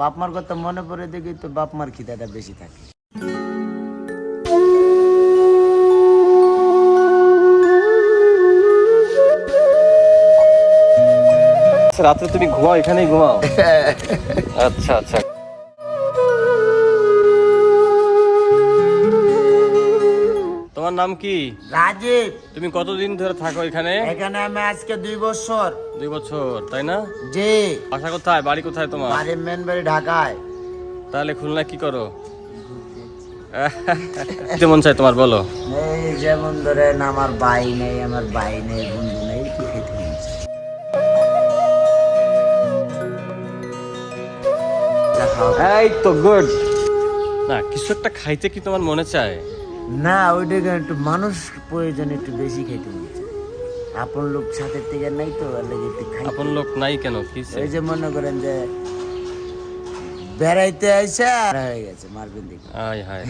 বাপ মার কথা মনে পড়ে দেখি তো বাপ মার খিদাটা বেশি থাকে। রাত্রে তুমি ঘুমাও এখানেই ঘুমাও। আচ্ছা আচ্ছা। তোমার নাম কি? রাজীব। তুমি কতদিন ধরে থাকো এখানে? এখানে আমি আজকে দুই বছর। দুই বছর তাই না? জি। বাসা কোথায়? বাড়ি কোথায় তোমার? বাড়ির মেন বাড়ি ঢাকায়। তাহলে খুলনা কি করো? কেমন চাই তোমার বলো। এই যেমন ধরেন আমার ভাই নেই আমার ভাই নেই বন্ধু নেই কি খেতে। এই তো গুড না কিছু একটা খাইতে কি তোমার মনে চায়? না ওইটা একটু মানুষ প্রয়োজন একটু বেশি খাইতে মন চায়। আপন লোক সাথে থেকে নাই তো ওর লেগে একটু খাই। আপন লোক নাই কেন? কি এই যে মনে করেন যে বেড়াইতে আইসে আর হয়ে গেছে মারবেন দিকে আয় হায়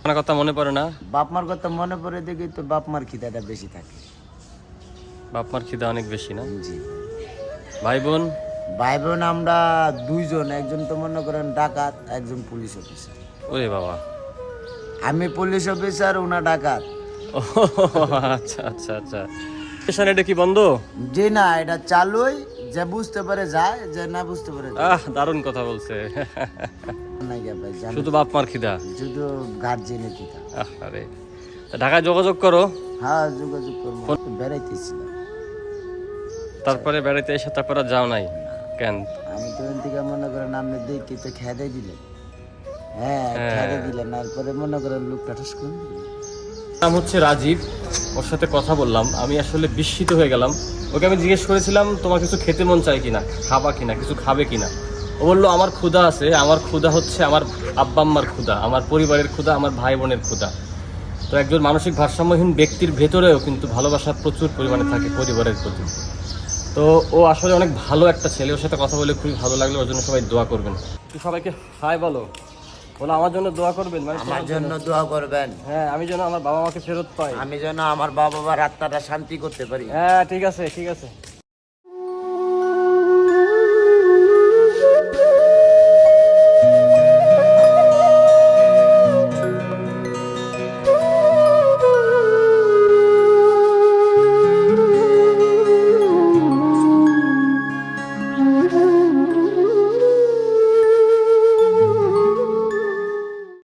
আপনার কথা মনে পড়ে না? বাপ মার কথা মনে পড়ে দেখি তো বাপ মার খিদাটা বেশি থাকে। বাপ মার খিদা অনেক বেশি না? জি। ভাই বোন? ভাই বোন আমরা দুইজন একজন তো মনে করেন ডাকাত একজন পুলিশ অফিসার। ওরে বাবা। আমি পুলিশ অফিসার ওনা ডাকাত। ও আচ্ছা আচ্ছা আচ্ছা। স্টেশন এটা কি বন্ধ? জি না এটা চালুই। যে বুঝতে পারে যায় যে না বুঝতে পারে আহ দারুণ কথা বলছে। না গিয়া ভাই জানো। শুধু বাপ মার খিদা? শুধু আহ আরে তা ঢাকায় যোগাযোগ করো। হ্যাঁ যোগাযোগ করব। বেড়াইতেছিলাম তারপরে বেড়াইতে এসে তারপরে আর যাও নাই? কেন? আমি তো থেকে মনে করেন আপনি দেখি তো খেদে দিলেন। হ্যাঁ খেদে দিলেন তারপরে মনে করেন লোকটা ঠাস করে নাম হচ্ছে রাজীব ওর সাথে কথা বললাম। আমি আসলে বিস্মিত হয়ে গেলাম। ওকে আমি জিজ্ঞেস করেছিলাম তোমার কিছু খেতে মন চায় কিনা? খাবা কিনা? কিছু খাবে কিনা? ও বলল আমার ক্ষুধা আছে। আমার ক্ষুধা হচ্ছে আমার আব্বা আম্মার ক্ষুধা আমার পরিবারের ক্ষুধা আমার ভাই বোনের ক্ষুধা। তো একজন মানসিক ভারসাম্যহীন ব্যক্তির ভেতরেও কিন্তু ভালোবাসা প্রচুর পরিমাণে থাকে পরিবারের প্রতি। তো ও আসলে অনেক ভালো একটা ছেলে। ওর সাথে কথা বলে খুবই ভালো লাগল। ওর জন্য সবাই দোয়া করবেন। তুই সবাইকে হাই বলো। বলো আমার জন্য দোয়া করবেন মানে আমার জন্য দোয়া করবেন। হ্যাঁ আমি যেন আমার বাবা মাকে ফেরত পাই। আমি যেন আমার বাবা মার আত্মাটা শান্তি করতে পারি। হ্যাঁ ঠিক আছে ঠিক আছে।